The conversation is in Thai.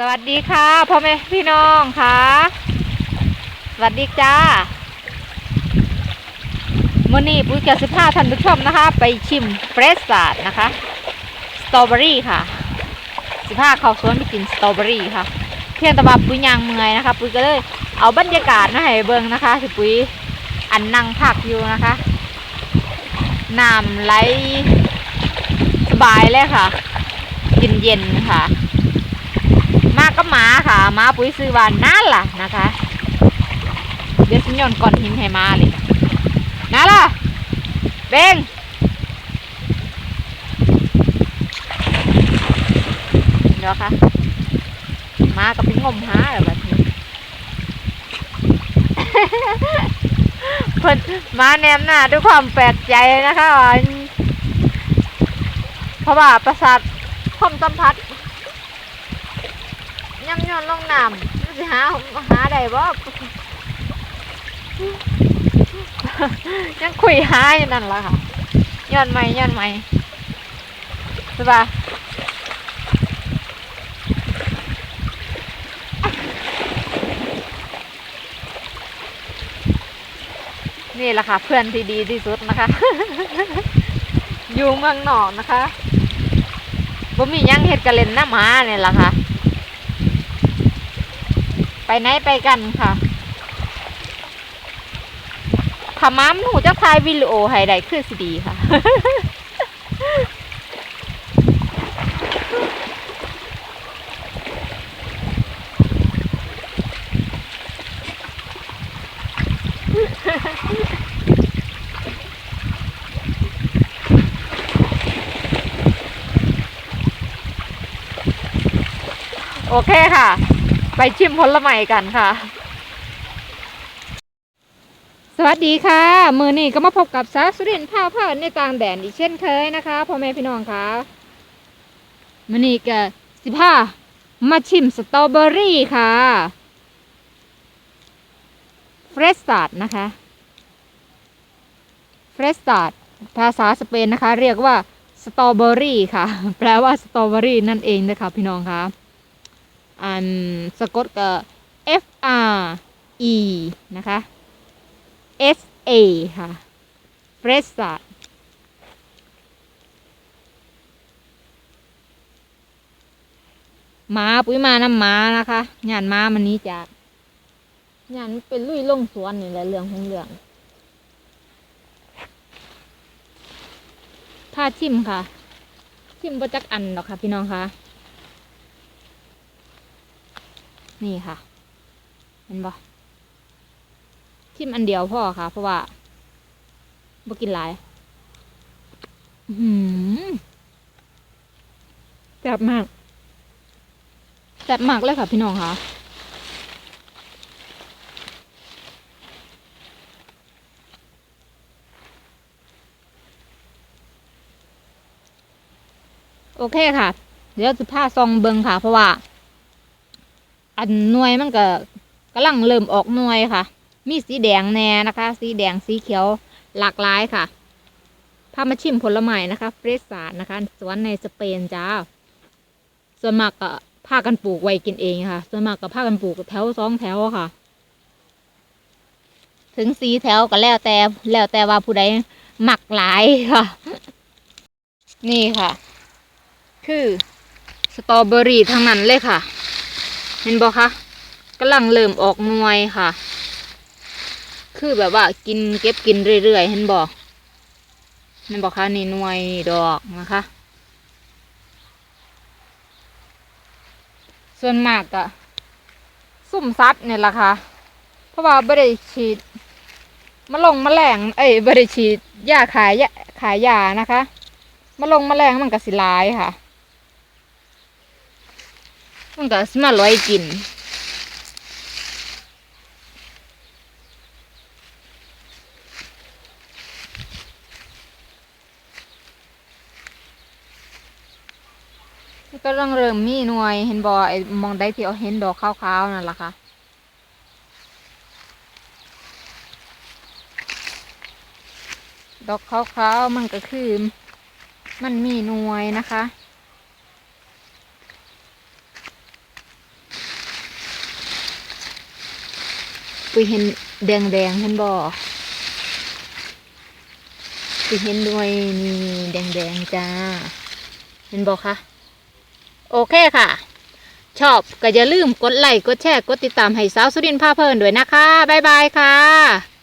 สวัสดีค่ะพ่อแม่พี่น้องค่ะสวัสดีจ้ามื่อนี้ปุ้ยกับสิบห้าท่านผู้ชมนะคะ ไปชิมเฟรชซาดนะคะสตรอเบอรี่ค่ะสิบห้าเข้าสวนไปกินสตรอเบอรี่ค่ะ เพียงแต่ว่าปุ้ยยางเมื่อยนะคะ ปุ้ยก็เลยเอาบรรยากาศมาให้เบิ่งนะคะที่ปุ้ยอันนั่งพักอยู่นะคะน้ำไหลสบายเลยค่ะเย็นๆค่ะ มากับหมาค่ะหมาปุ๋ยซื้อวานนั่นล่ะนะคะ เดี๋ยวสิโยนก้อนหินให้มาเลยนั่นล่ะเบงเดี๋ยวค่ะมาก็ไปงมหาแบบนี้เพิ่นมาแนมหน้าด้วยความแปลกใจนะคะเพราะว่าประสาทความสัมผัส ย่ำย้อนลงน้ำมันสิหาหาได้บ่ยังคุยหาอยู่นั่นล่ะค่ะย้อนใหม่ย้อนใหม่สบายนี่แหละค่ะ เพื่อนที่ดีที่สุดนะคะ อยู่เมืองนอกนะคะบ่มียังเฮ็ดกันเล่นหน้ำหมาเนี่ยแหละค่ะ ไปไหนไปกันค่ะถ้าม้ามนหูจะถ่ายวิดีโอให้ได้คือสิดีค่ะ โอเคค่ะ ไปชิมผลไม้กันค่ะ สวัสดีค่ะ มือนี้ก็มาพบกับสาสุรินทร์ผ้าผ้าในต่างแดนอีกเช่นเคยนะคะพ่อแม่พี่น้องค่ะมือนี้ก็สิบห้ามาชิมสตรอเบอรี่ค่ะเฟรชซาร์ดนะคะเฟรชซาร์ดภาษาสเปนนะคะ เรียกว่าสตรอเบอรี่ค่ะ แปลว่าสตรอเบอรี่นั่นเองนะคะพี่น้องค่ะ อันสะกดกับ F R E นะคะ S A ค่ะเฟรชซัดหมาปุ้ยมาน้ำหมานะคะงานหมามันนี้จากงานมันเป็นลุยลงสวนนี่แหละเรื่องของเรื่องผ้าชิมค่ะ ชิมประจักอันหรอกค่ะพี่น้องค่ะ นี่ค่ะเห็นปะชิมอันเดียวพ่อค่ะ เพราะว่าบ่กินหลายหืมแซ่บมากแซ่บมากเลยค่ะพี่น้องค่ะโอเคค่ะ เดี๋ยวจะพาซองเบิงค่ะ เพราะว่า อันหน่วยมันก็กำลังเริ่มออกหน่วยค่ะ มีสีแดงแน่นะคะ สีแดงสีเขียวหลากหลายค่ะพามาชิมผลไม้นะคะเฟรชซาดนะคะสวนในสเปนจ้า ส่วนมากก็พากันปลูกไว้กินเองค่ะ ส่วนมากก็พากันปลูกแถวสองแถวค่ะ ถึงสีแถวก็แล้วแต่แล้วแต่ว่าผู้ใดหมักหลายค่ะ นี่ค่ะ คือสตรอเบอรี่ทั้งนั้นเลยค่ะ เห็นบอกคะกำลังเริ่มออกหน่วยค่ะ คือแบบว่ากินเก็บกินเรื่อยๆเห็นบอกเห็นบอกคะนี่หน่วยดอกนะคะ ส่วนมากอะซุ่มซัดเนี่ยแหละค่ะ เพราะว่าไม่ได้ฉีดมะลงมะแรงเอ้ยไม่ได้ฉีดยาขายยาขายยานะคะมะลงมะแรงมันก็สิลายค่ะ มันก็สิมาลอยกินก็ริ่มเริ่มมีหน่วยเห็นบอไอ้มองได้ที่เอาเห็นดอกขาวๆนั่นแหละค่ะดอกขาวๆมันก็คือ มันมีหน่วยนะคะ ปุยเห็นแดงแดงเห็นบ่ปุยเห็นด้วยนี่แดงแดงจ้า เห็นบ่คะโอเคค่ะ ชอบก็อย่าลืมกดไลค์กดแชร์กดติดตามให้สาวสุรินทร์พาเพลินด้วยนะคะ บ๊ายบายค่ะ